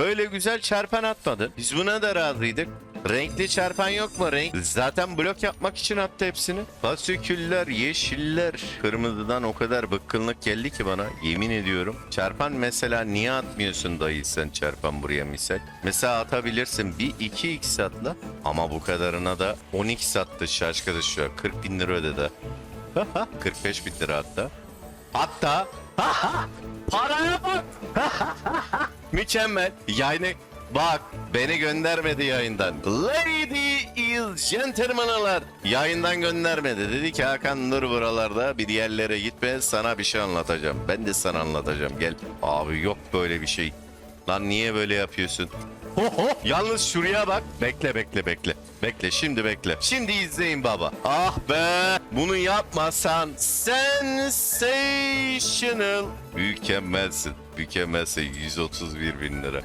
Böyle güzel çarpan atmadı. Biz buna da razıydık. Renkli çarpan yok mu? Renk zaten blok yapmak için attı hepsini. Fasiküller, yeşiller. Kırmızıdan o kadar bıkkınlık geldi ki bana. Yemin ediyorum. Çarpan mesela niye atmıyorsun dayı sen çarpan buraya misal? Mesela atabilirsin bir 2x atla. Ama bu kadarına da 10x attı an. 40 bin lira ödedi. 45 bin lira hatta. Hatta paraya bak. Mükemmel. Yani bak beni göndermedi yayından. Ladies gentlemen'lar yayından göndermedi. Dedi ki Hakan dur buralarda bir yerlere gitme sana bir şey anlatacağım. Ben de sana anlatacağım gel. Abi yok böyle bir şey. Lan niye böyle yapıyorsun? Yalnız şuraya bak. Bekle bekle bekle. Bekle şimdi bekle. Şimdi izleyin baba. Ah be. Bunu yapmasan sensational. Mükemmelsin. Mükemmelsin. 131 bin lira.